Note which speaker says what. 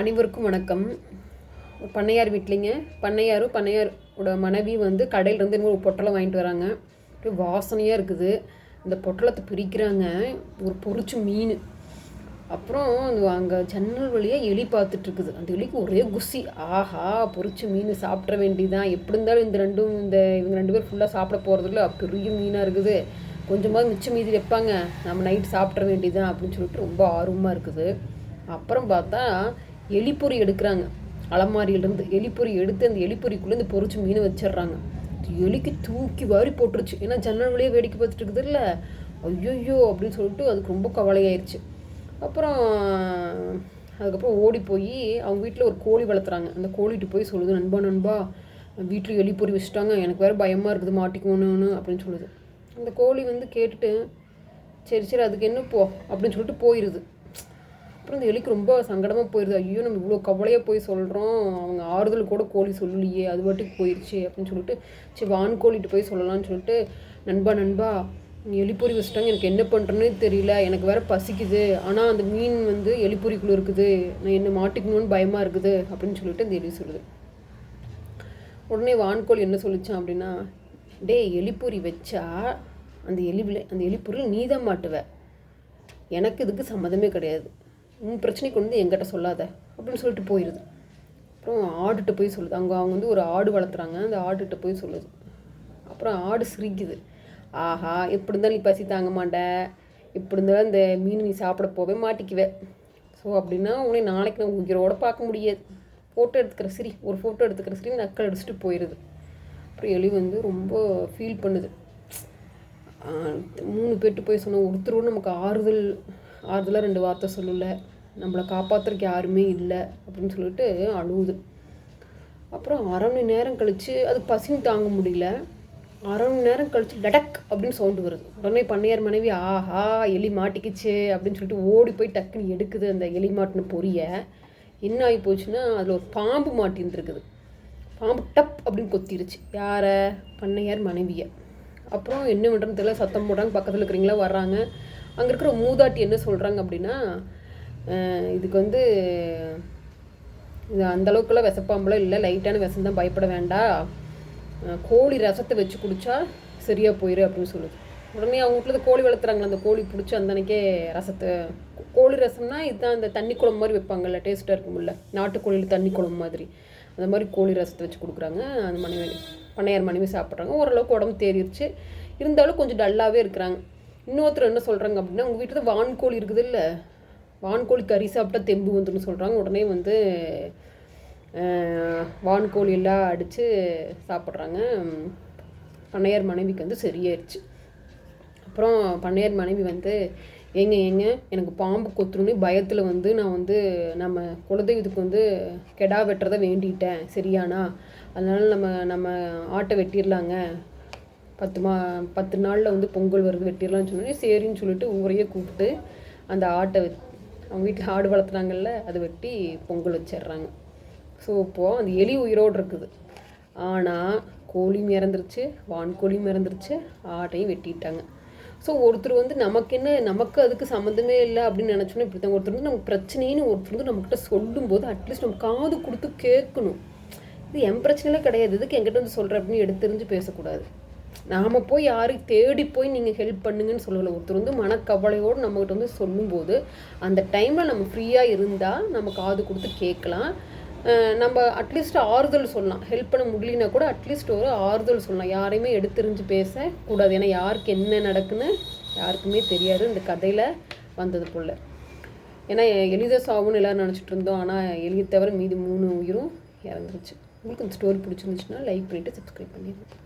Speaker 1: அனைவருக்கும் வணக்கம். பண்ணையார் வீட்லிங்க. பண்ணையாரும் பண்ணையாரோட மனைவி வந்து கடையிலேருந்து இன்னும் ஒரு பொட்டலம் வாங்கிட்டு வராங்க. அப்படியே வாசனையாக இருக்குது. இந்த பொட்டலத்தை பிரிக்கிறாங்க. ஒரு பொறிச்சு மீன். அப்புறம் அங்கே ஜன்னல் வழியாக எலி பார்த்துட்ருக்குது. அந்த எலிக்கு ஒரே குசி. ஆஹா பொறிச்சு மீன் சாப்பிட வேண்டியதான் எப்படி இருந்தாலும் இந்த ரெண்டும் இந்த இவங்க ரெண்டு பேரும் ஃபுல்லாக சாப்பிட போகிறதுல பெரிய மீனாக இருக்குது. கொஞ்சமாக மிச்சம் மீதி வைப்பாங்க. நம்ம நைட் சாப்பிட வேண்டியதான் அப்படின்னு சொல்லிட்டு ரொம்ப ஆர்வமாக இருக்குது. அப்புறம் பார்த்தா எலிப்பொறி எடுக்கிறாங்க. அலமாரியிலேருந்து எலிப்பொறி எடுத்து அந்த எலிப்பொறிக்குள்ளே இந்த பொரிச்சு மீன் வச்சிடுறாங்க எலிக்கு தூக்கி வாரி போட்டுருச்சு. ஏன்னா ஜன்னல் வழியே வேடிக்கை பார்த்துட்டு இருக்குது இல்லை ஐயோ அப்படின்னு சொல்லிட்டு அதுக்கு ரொம்ப கவலையாயிருச்சு. அப்புறம் அதுக்கப்புறம் ஓடி போய் அவங்க வீட்டில் ஒரு கோழி வளர்த்துறாங்க. அந்த கோழிட்டு போய் சொல்லுது நண்பா நண்பா வீட்டில் எலிப்பொறி வச்சுட்டாங்க. எனக்கு வேறு பயமாக இருக்குது மாட்டிக்கணும்னு அப்படின்னு சொல்லுது. அந்த கோழி வந்து கேட்டுட்டு சரி சரி அதுக்கு என்ன போ? அப்படின்னு சொல்லிட்டு போயிடுது அதுக்கப்புறம் இந்த எலிக்கு ரொம்ப சங்கடமாக போயிடுது ஐயோ நம்ம இவ்வளோ கவலையாக போய் சொல்கிறோம் அவங்க ஆறுதல் கூட கோழி சொல்லலையே அது பாட்டுக்கு போயிடுச்சு அப்படின்னு சொல்லிட்டு சரி வான் கோழிட்டு போய் சொல்லலாம்னு சொல்லிட்டு நண்பா நண்பா எலிப்பொறி வச்சுட்டாங்க எனக்கு என்ன பண்ணுறேன்னு தெரியல. எனக்கு வேறு பசிக்குது. ஆனால் அந்த மீன் வந்து எலிப்பொறிக்குள்ளே இருக்குது. நான் என்ன மாட்டிக்கணும்னு பயமாக இருக்குது அப்படின்னு சொல்லிட்டு அந்த எலி சொல்லுது. உடனே வான்கோழி என்ன சொல்லிச்சான் அப்படின்னா டே எலிப்பொறி வச்சா அந்த எலி அந்த எலிப்பொருள் நீ தான் மாட்டுவ. எனக்கு இதுக்கு சம்மதமே கிடையாது. உன் பிரச்சனைக்கு வந்து எங்கிட்ட சொல்லாத அப்படின்னு சொல்லிட்டு போயிடுது அப்புறம் ஆடுகிட்ட போய் சொல்லுது. அங்கே அவங்க வந்து ஒரு ஆடு வளர்த்துறாங்க. அந்த ஆடுகிட்ட போய் சொல்லுது. அப்புறம் ஆடு சிரிக்குது. ஆஹா எப்படி இருந்தாலும் நீ பசி தாங்க மாட்ட? இப்படி இருந்தாலும் இந்த மீன் நீ சாப்பிட போவே மாட்டிக்குவே? ஸோ அப்படின்னா உனே நாளைக்கு நான் உயிரோட பார்க்க முடியாது. ஃபோட்டோ எடுத்துக்கிற சிரி ஒரு ஃபோட்டோ எடுத்துக்கிற சிரி நக்கல் அடிச்சுட்டு போயிடுது அப்புறம் எலி வந்து ரொம்ப ஃபீல் பண்ணுது. மூணு பேர்ட்டு போய் சொன்னால் ஒருத்தரும் நமக்கு ஆறுதல் ஆறுதலாக ரெண்டு வார்த்தை சொல்லலை. நம்மளை காப்பாற்றுறக்கு யாருமே இல்லை அப்படின்னு சொல்லிட்டு அழுவுது. அப்புறம் அரை மணி நேரம் கழித்து அது பசியும் தாங்க முடியல. அரை மணி நேரம் கழித்து லடக் அப்படின்னு சவுண்டு வருது. உடனே பண்ணையார் மனைவி ஆஹா எலி மாட்டிக்கிச்சு அப்படின்னு சொல்லிட்டு ஓடி போய் டக்குன்னு எடுக்குது அந்த எலி மாட்டின பொரிய. என்ன ஆகி போச்சுன்னா அதில் ஒரு பாம்பு மாட்டின்னு பாம்பு டப் அப்படின்னு கொத்திருச்சு. யாரை? பண்ணையார் மனைவியை. அப்புறம் என்ன பண்ணுறதுன்னு தெரியல. சத்தம் போடுறாங்க பக்கத்தில் இருக்கிறீங்களா வர்றாங்க. அங்கே இருக்கிற மூதாட்டி என்ன சொல்கிறாங்க அப்படின்னா இதுக்கு வந்து இது அந்தளவுக்குலாம் விசப்பாம்பெல்லாம் இல்லை லைட்டான விஷம் தான் பயப்பட வேண்டாம் கோழி ரசத்தை வச்சு குடித்தா சரியாக போயிடும் அப்படின்னு சொல்லுது. உடனே அவங்க வீட்டில் கோழி வளர்த்துறாங்களே அந்த கோழி பிடிச்சி அந்த அன்னைக்கே ரசத்தை கோழி ரசம்னா இதுதான் அந்த தண்ணி குழம்பு மாதிரி வைப்பாங்கல்ல டேஸ்ட்டாக இருக்கும்ல நாட்டுக்கோழியில் தண்ணி குழம்பு மாதிரி. அந்த மாதிரி கோழி ரசத்தை வச்சு கொடுக்குறாங்க. அந்த மனைவி பண்ணையார் மனைவி சாப்பிட்றாங்க. ஓரளவுக்கு உடம்பு தேறிடுச்சு இருந்தாலும் கொஞ்சம் டல்லாகவே இருக்கிறாங்க. இன்னொருத்தர் என்ன சொல்கிறாங்க அப்படின்னா உங்கள் வீட்டில் வான்கோழி இருக்குது இல்லை வான்கோழி கறி சாப்பிட்டா தெம்பு வந்துடும் சொல்கிறாங்க உடனே வந்து வான்கோழி எல்லாம் அடித்து சாப்பிட்றாங்க. பண்ணையார் மனைவிக்கு வந்து சரியாயிருச்சு. அப்புறம் பண்ணையார் மனைவி வந்து ஏங்க ஏங்க எனக்கு பாம்பு கொத்துணுன்னு பயத்தில் வந்து நான் வந்து நம்ம குலதெய்வத்துக்கு வந்து கெடா வெட்டுறத வேண்டிட்டேன். சரியானா? அதனால் நம்ம நம்ம ஆட்டை வெட்டிடலாங்க பத்து மா பத்து நாளில் வந்து பொங்கல் வருது வெட்டிடலாம்னு சொன்னோன்னே சரின்னு சொல்லிட்டு ஊரையே கூப்பிட்டு அந்த ஆட்டை அவங்க வீட்டில் ஆடு வளர்த்துனாங்கல்ல அதை வெட்டி பொங்கல் வச்சிடுறாங்க. ஸோ இப்போது அந்த எலி உயிரோடு இருக்குது. ஆனால் கோழியும் இறந்துருச்சு வான்கோழியும் இறந்துருச்சு ஆட்டையும் வெட்டிட்டாங்க. ஸோ ஒருத்தர் வந்து நமக்கு என்ன நமக்கு அதுக்கு சம்மந்தமே இல்லை அப்படின்னு நினச்சோன்னா இப்படி தான் ஒருத்தர் வந்து நமக்கு பிரச்சனைன்னு ஒருத்தர் வந்து நம்மக்கிட்ட சொல்லும்போது அட்லீஸ்ட் நம்ம காது கொடுத்து கேட்கணும். இது என் பிரச்சனைலாம் கிடையாது. இதுக்கு என்கிட்ட வந்து சொல்கிறேன் அப்படின்னு எடுத்தெறிஞ்சு பேசக்கூடாது. நாம் போய் யாரையும் தேடி போய் நீங்கள் ஹெல்ப் பண்ணுங்கன்னு சொல்லலை. ஒருத்தர் வந்து மனக்கவலையோடு நம்மகிட்ட வந்து சொல்லும்போது அந்த டைமில் நம்ம ஃப்ரீயாக இருந்தால் நம்ம காது கொடுத்து கேட்கலாம். நம்ம அட்லீஸ்ட் ஆறுதல் சொல்லலாம். ஹெல்ப் பண்ண முடியலனா கூட அட்லீஸ்ட் ஒரு ஆறுதல் சொல்லலாம். யாரையுமே எடுத்துரிஞ்சு பேசக்கூடாது ஏன்னா யாருக்கு என்ன நடக்குன்னு யாருக்குமே தெரியாது. இந்த கதையில் வந்தது போல். ஏன்னா எளித சாவுன்னு எல்லோரும் நினச்சிட்டு இருந்தோம். ஆனால் எளிய தவிர மீதி மூணு உயிரும் இறந்துருச்சு. உங்களுக்கு இந்த ஸ்டோரி பிடிச்சிருந்துச்சுன்னா லைக் பண்ணிவிட்டு சப்ஸ்கிரைப் பண்ணிடுங்க.